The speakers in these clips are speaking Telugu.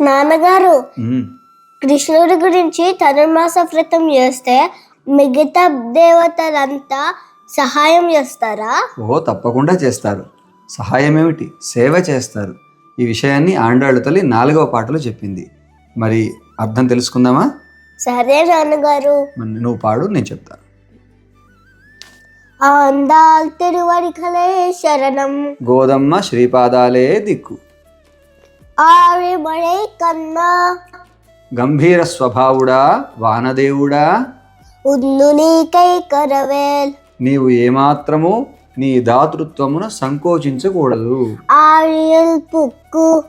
నాన్నగారు కృష్ణుడి గురించి ధనుర్మాస వ్రతం చేస్తే మిగతా దేవతలంతా సహాయం చేస్తారా? ఓ తప్పకుండా చేస్తారు. సహాయం ఏమిటి సేవ చేస్తారు. ఈ విషయాన్ని ఆండాళ్ళ తల్లి నాలుగవ పాటలో చెప్పింది. మరి అర్థం తెలుసుకుందామా? సరే నాన్నగారు. నువ్వు పాడు నేను చెప్తాను ఆందాల్ తిరువడికలే శరణం. గోదమ్మ శ్రీపాదాలే దిక్కు. ఆరిమళై కన్నా గంభీర స్వభావుడా వానదేవుడా? ఉన్ను నీకై కరవేల్. నీవు ఏమాత్రము నీ దాతృత్వమున సంకోచించకూడదు. ఆరియల్ పుక్కు.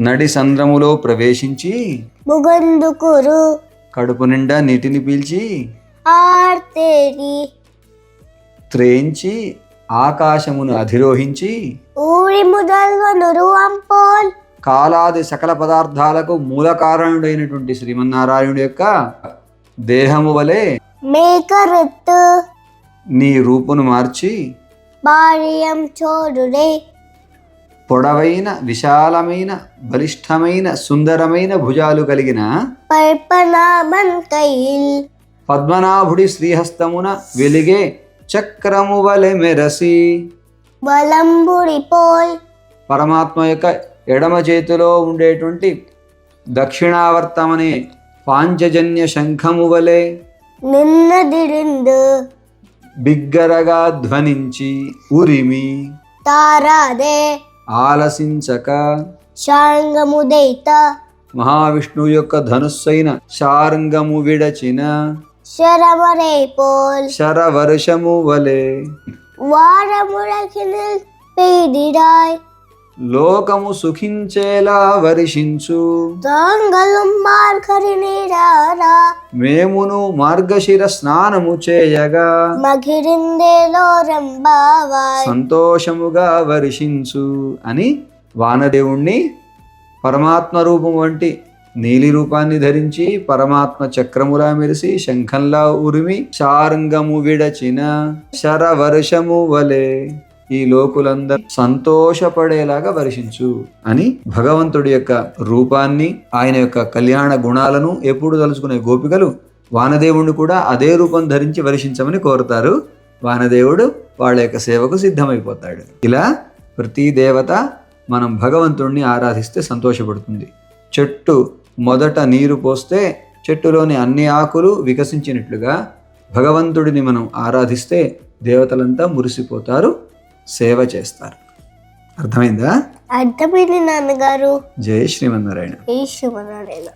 నడి సంద్రములో ప్రవేశించి ముగందుకురు కడుపు నిండా నీటిని పీల్చి ఆర్తేరి. త్రేంచి ఆకాశమును అధిరోహించి ఊరి కాలాది సకల పదార్థాలకు మూల కారణుడైనటువంటి శ్రీమన్నారాయణుడి యొక్క దేహము వలె మేకరుత్తు నీ రూపును మార్చి చోడుడే పొడవైన విశాలమైన బలిష్టమైన సుందరమైన భుజాలు కలిగిన పద్మనాభుడి శ్రీహస్తమున వెలిగే చక్రము వలె మెరసి. వలంబుడి పోల్ పరమాత్మ యొక్క ఎడమ చేతిలో ఉండేటువంటి దక్షిణావర్తమనే పాంచజన్య శంఖము వలె నిన్నదిరిందు బిగ్గరగా ధ్వనించి ఉరిమి. తారాదే. ఆలసించక. శాంగముదైత మహావిష్ణువు యొక్క ధనుస్సైన శార్ంగము విడచిన. శరవర్షము వలె లోకము సుఖించేలా వర్షించు. తాంగలం మేమును మార్గశిర స్నానము చేయగా మగిరిందేలో రంబావాయ్ సంతోషముగా వర్షించు అని వానదేవుణ్ణి పరమాత్మ రూపం వంటి నీలి రూపాన్ని ధరించి పరమాత్మ చక్రములా మెరిసి శంఖంలా ఉరిమి శారంగము విడచిన శరవర్షము వలె ఈ లోకులందరూ సంతోషపడేలాగా వర్షించు అని భగవంతుడి యొక్క రూపాన్ని ఆయన యొక్క కళ్యాణ గుణాలను ఎప్పుడు తలుచుకునే గోపికలు వానదేవుణ్ణి కూడా అదే రూపం ధరించి వర్షించమని కోరుతారు. వానదేవుడు వాళ్ళ యొక్క సేవకు సిద్ధమైపోతాడు. ఇలా ప్రతి దేవత మనం భగవంతుణ్ణి ఆరాధిస్తే సంతోషపడుతుంది. చెట్టు మొదట నీరు పోస్తే చెట్టులోని అన్ని ఆకులు వికసించినట్లుగా భగవంతుడిని మనం ఆరాధిస్తే దేవతలంతా మురిసిపోతారు సేవ చేస్తారు. అర్థమైందా? అర్థమైంది నాన్నగారు. జై శ్రీమన్నారాయణ. ఈ శుభనారాయణ